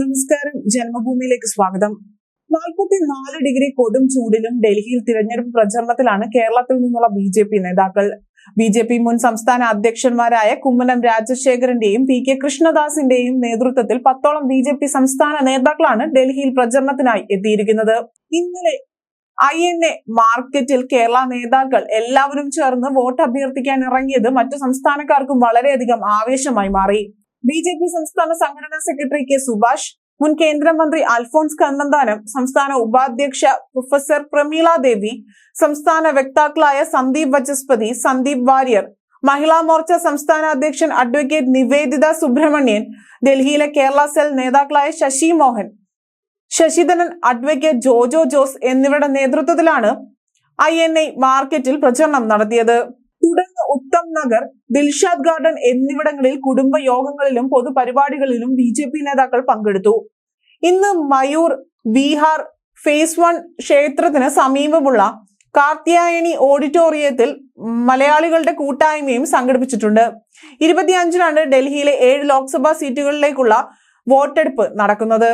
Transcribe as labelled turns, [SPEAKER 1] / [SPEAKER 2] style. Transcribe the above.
[SPEAKER 1] നമസ്കാരം. ജന്മഭൂമിയിലേക്ക് സ്വാഗതം. നാൽപ്പത്തി നാല് ഡിഗ്രി കൊടും ചൂടിലും ഡൽഹിയിൽ തിരഞ്ഞെടുപ്പ് പ്രചരണത്തിലാണ് കേരളത്തിൽ നിന്നുള്ള ബി ജെ പി നേതാക്കൾ. ബി ജെ പി മുൻ സംസ്ഥാന അധ്യക്ഷന്മാരായ കുമ്മനം രാജശേഖരന്റെയും പി കെ കൃഷ്ണദാസിന്റെയും നേതൃത്വത്തിൽ പത്തോളം ബി ജെ പി സംസ്ഥാന നേതാക്കളാണ് ഡൽഹിയിൽ പ്രചരണത്തിനായി എത്തിയിരിക്കുന്നത്. ഇന്നലെ ഐ എൻ എ മാർക്കറ്റിൽ കേരള നേതാക്കൾ എല്ലാവരും ചേർന്ന് വോട്ട് അഭ്യർത്ഥിക്കാൻ ഇറങ്ങിയത് മറ്റു സംസ്ഥാനക്കാർക്കും വളരെയധികം ആവേശമായി മാറി. ബി ജെ പി സംസ്ഥാന സംഘടനാ സെക്രട്ടറി കെ സുഭാഷ് മുൻ കേന്ദ്രമന്ത്രി അൽഫോൺസ് കണ്ണന്താനം സംസ്ഥാന ഉപാധ്യക്ഷ പ്രൊഫസർ പ്രമീള ദേവി സംസ്ഥാന വക്താക്കളായ സന്ദീപ് വചസ്പതി സന്ദീപ് വാര്യർ മഹിളാ മോർച്ച സംസ്ഥാന അധ്യക്ഷൻ അഡ്വക്കേറ്റ് നിവേദിത സുബ്രഹ്മണ്യൻ ഡൽഹിയിലെ കേരള സെൽ നേതാക്കളായ ശശി മോഹൻ ശശിധരൻ അഡ്വക്കേറ്റ് ജോജോ ജോസ് എന്നിവരുടെ നേതൃത്വത്തിലാണ് ഐ മാർക്കറ്റിൽ പ്രചരണം നടത്തിയത്. നഗർ ദിൽഷാദ് ഗാർഡൻ എന്നിവിടങ്ങളിൽ കുടുംബ യോഗങ്ങളിലും പൊതുപരിപാടികളിലും ബി ജെ പി നേതാക്കൾ പങ്കെടുത്തു. ഇന്ന് മയൂർ ബീഹാർ ഫേസ് വൺ ക്ഷേത്രത്തിന് സമീപമുള്ള കാർത്യായനി ഓഡിറ്റോറിയത്തിൽ മലയാളികളുടെ കൂട്ടായ്മയും സംഘടിപ്പിച്ചിട്ടുണ്ട്. ഇരുപത്തിയഞ്ചിനാണ് ഡൽഹിയിലെ ഏഴ് ലോക്സഭാ സീറ്റുകളിലേക്കുള്ള വോട്ടെടുപ്പ് നടക്കുന്നത്.